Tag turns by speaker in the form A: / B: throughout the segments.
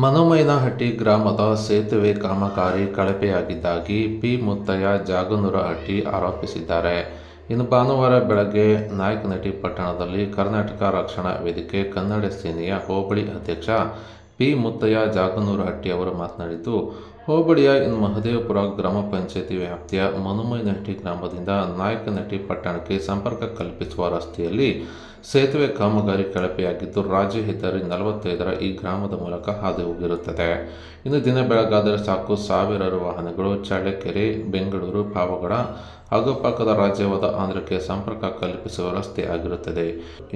A: ಮನೋಮೈನಹಟ್ಟಿ ಗ್ರಾಮದ ಸೇತುವೆ ಕಾಮಗಾರಿ ಕಳಪೆಯಾಗಿದ್ದಾಗಿ ಪಿ. ಮುತ್ತಯ್ಯ ಜಾಗನೂರಹಟ್ಟಿ ಆರೋಪಿಸಿದ್ದಾರೆ. ಇನ್ನು ಭಾನುವಾರ ಬೆಳಗ್ಗೆ ನಾಯಕನಹಟ್ಟಿ ಪಟ್ಟಣದಲ್ಲಿ ಕರ್ನಾಟಕ ರಕ್ಷಣಾ ವೇದಿಕೆ ಕನ್ನಡ ಸೇನೆಯ ಹೋಬಳಿ ಅಧ್ಯಕ್ಷ ಪಿ. ಮುತ್ತಯ್ಯ ಜಾಗನೂರಹಟ್ಟಿ ಅವರು ಮಾತನಾಡಿದ್ದು ಹೋಬಳಿಯ ಮಹದೇವಪುರ ಗ್ರಾಮ ಪಂಚಾಯತಿ ವ್ಯಾಪ್ತಿಯ ಮನುಮೈನಹಟ್ಟಿ ಗ್ರಾಮದಿಂದ ನಾಯಕನಟ್ಟಿ ಪಟ್ಟಣಕ್ಕೆ ಸಂಪರ್ಕ ಕಲ್ಪಿಸುವ ರಸ್ತೆಯಲ್ಲಿ ಸೇತುವೆ ಕಾಮಗಾರಿ ಕಳಪೆಯಾಗಿದ್ದು, ರಾಜ್ಯ ಹೆದ್ದಾರಿ ನಲವತ್ತೈದರ ಈ ಗ್ರಾಮದ ಮೂಲಕ ಹಾದು ಹೋಗಿರುತ್ತದೆ. ಇನ್ನು ದಿನ ಬೆಳಗಾದರೆ ಸಾಕು, ಸಾವಿರಾರು ವಾಹನಗಳು ಚಳ್ಳಕೆರೆ, ಬೆಂಗಳೂರು, ಪಾವಗಡ ಹಾಗೂ ಪಕ್ಕದ ರಾಜ್ಯವಾದ ಆಂಧ್ರಕ್ಕೆ ಸಂಪರ್ಕ ಕಲ್ಪಿಸುವ ರಸ್ತೆ ಆಗಿರುತ್ತದೆ.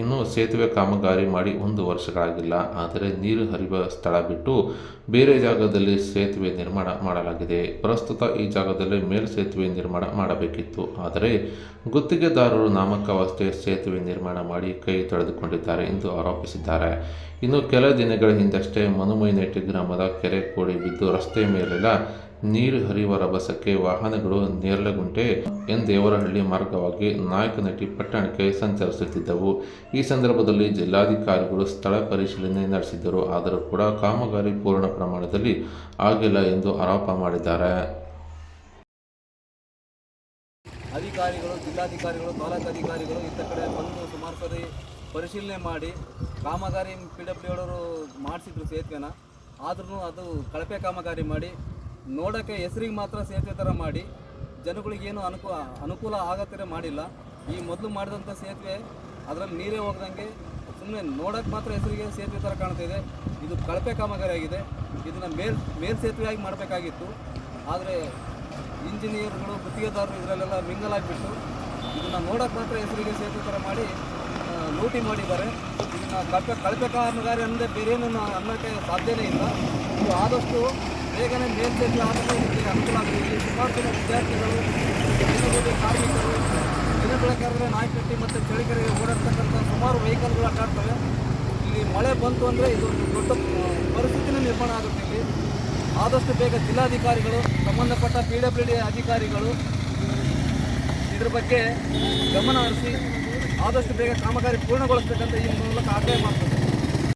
A: ಇನ್ನು ಸೇತುವೆ ಕಾಮಗಾರಿ ಮಾಡಿ ಒಂದು ವರ್ಷಗಳಾಗಿಲ್ಲ, ಆದರೆ ನೀರು ಹರಿಯುವ ಸ್ಥಳ ಬಿಟ್ಟು ಬೇರೆ ಜಾಗದಲ್ಲಿ ಸೇತುವೆ ನಿರ್ಮಾಣ ಮಾಡಲಾಗಿದೆ. ಪ್ರಸ್ತುತ ಈ ಜಾಗದಲ್ಲಿ ಮೇಲ್ ಸೇತುವೆ ನಿರ್ಮಾಣ ಮಾಡಬೇಕಿತ್ತು. ಆದರೆ ಗುತ್ತಿಗೆದಾರರು ನಾಮಕವಷ್ಟೇ ಸೇತುವೆ ನಿರ್ಮಾಣ ಮಾಡಿ ಕೈ ತೊಳೆದುಕೊಂಡಿದ್ದಾರೆ ಎಂದು ಆರೋಪಿಸಿದ್ದಾರೆ. ಇನ್ನು ಕೆಲ ದಿನಗಳ ಹಿಂದಷ್ಟೇ ಮನುಮೈನೇಟಿ ಗ್ರಾಮದ ಕೆರೆ ಕೋಡಿ ಬಿದ್ದು ರಸ್ತೆ ಮೇಲೆಲ್ಲ ನೀರು ಹರಿಯುವ ರಭಸಕ್ಕೆ ವಾಹನಗಳು ನೇರ್ಲಗುಂಟೆ ಎನ್ ದೇವರಹಳ್ಳಿ ಮಾರ್ಗವಾಗಿ ನಾಯಕನಟ್ಟಿ ಪಟ್ಟಣಕ್ಕೆ ಸಂಚರಿಸುತ್ತಿದ್ದವು. ಈ ಸಂದರ್ಭದಲ್ಲಿ ಜಿಲ್ಲಾಧಿಕಾರಿಗಳು ಸ್ಥಳ ಪರಿಶೀಲನೆ ನಡೆಸಿದ್ದರು. ಆದರೂ ಕೂಡ ಕಾಮಗಾರಿ ಪೂರ್ಣ ಪ್ರಮಾಣದಲ್ಲಿ ಆಗಿಲ್ಲ ಎಂದು ಆರೋಪ ಮಾಡಿದ್ದಾರೆ.
B: ಅಧಿಕಾರಿಗಳು, ಜಿಲ್ಲಾಧಿಕಾರಿಗಳು ತಾಲೂಕು ಅಧಿಕಾರಿಗಳು ಇತ್ತ ಕಡೆ ಬಂದು ಸುಮಾರು ಸರಿ ಪರಿಶೀಲನೆ ಮಾಡಿ ಕಾಮಗಾರಿ ಪಿ ಡಬ್ಲ್ಯೂ ಅವರು ಮಾಡಿಸಿದ್ರು ಸೇತುವೆನ. ಆದ್ರೂ ಅದು ಕಳಪೆ ಕಾಮಗಾರಿ ಮಾಡಿ ನೋಡೋಕ್ಕೆ ಹೆಸರಿಗೆ ಮಾತ್ರ ಸೇತುವೆ ಥರ ಮಾಡಿ ಜನಗಳಿಗೇನು ಅನುಕೂಲ ಅನುಕೂಲ ಆಗೋ ಥರ ಮಾಡಿಲ್ಲ. ಈ ಮೊದಲು ಮಾಡಿದಂಥ ಸೇತುವೆ ಅದರಲ್ಲಿ ನೀರೇ ಹೋಗ್ದಂಗೆ ಸುಮ್ಮನೆ ನೋಡೋಕ್ಕೆ ಮಾತ್ರ ಹೆಸರಿಗೆ ಸೇತುವೆ ಥರ ಕಾಣ್ತಿದೆ ಇದು. ಕಳಪೆ ಕಾಮಗಾರಿ ಆಗಿದೆ. ಇದನ್ನು ಮೇಲ್ ಮೇಲ್ ಸೇತುವೆಯಾಗಿ ಮಾಡಬೇಕಾಗಿತ್ತು. ಆದರೆ ಇಂಜಿನಿಯರ್ಗಳು, ಗುತ್ತಿಗೆದಾರರು ಇದರಲ್ಲೆಲ್ಲ ಮಿಂಗಲಾಗಿಬಿಟ್ಟು ಇದನ್ನು ನೋಡೋಕೆ ಮಾತ್ರ ಹೆಸರಿಗೆ ಸೇತುವೆ ಥರ ಮಾಡಿ ಲೂಟಿ ಮಾಡಿದ್ದಾರೆ. ಇದನ್ನು ಕಳಪೆ ಕಳಪೆ ಕಾಮಗಾರಿ ಅಂದರೆ ಬೇರೆ ಏನು ಅನ್ನೋಕ್ಕೆ ಸಾಧ್ಯವೇ ಇಲ್ಲ. ಇದು ಆದಷ್ಟು ಬೇಗನೆ ಮೇಲ್ಸೇತುವೆ ಆಗಲು ಅನುಕೂಲ ಆಗಿದೆ ಸುಮಾರು ಜನ ವಿದ್ಯಾರ್ಥಿಗಳು, ದಿನಗೂಲಿ ಕಾರ್ಮಿಕರು ದಿನ ಬೆಳಕಾದ್ರೆ ನಾಯಕಟ್ಟಿ ಮತ್ತು ಚಳಿಕೆರೆಗೆ ಓಡಾಡ್ತಕ್ಕಂಥ ಸುಮಾರು ವೆಹಿಕಲ್ಗಳು ಅಡ್ಡಾಡ್ತವೆ ಇಲ್ಲಿ ಮಳೆ ಬಂತು ಅಂದರೆ ಇದು ದೊಡ್ಡ ಪರಿಸ್ಥಿತಿನ ನಿರ್ಮಾಣ ಆಗುತ್ತೆ ಇಲ್ಲಿ. ಆದಷ್ಟು ಬೇಗ ಜಿಲ್ಲಾಧಿಕಾರಿಗಳು, ಸಂಬಂಧಪಟ್ಟ ಪಿ ಡಬ್ಲ್ಯೂ ಅಧಿಕಾರಿಗಳು ಇದ್ರ ಬಗ್ಗೆ ಗಮನ ಹರಿಸಿ, ಆದಷ್ಟು ಬೇಗ ಕಾಮಗಾರಿ ಪೂರ್ಣಗೊಳಿಸಬೇಕಂತ ಈ ಮೂಲಕ ಆಗ್ರಹ ಮಾಡ್ತಾರೆ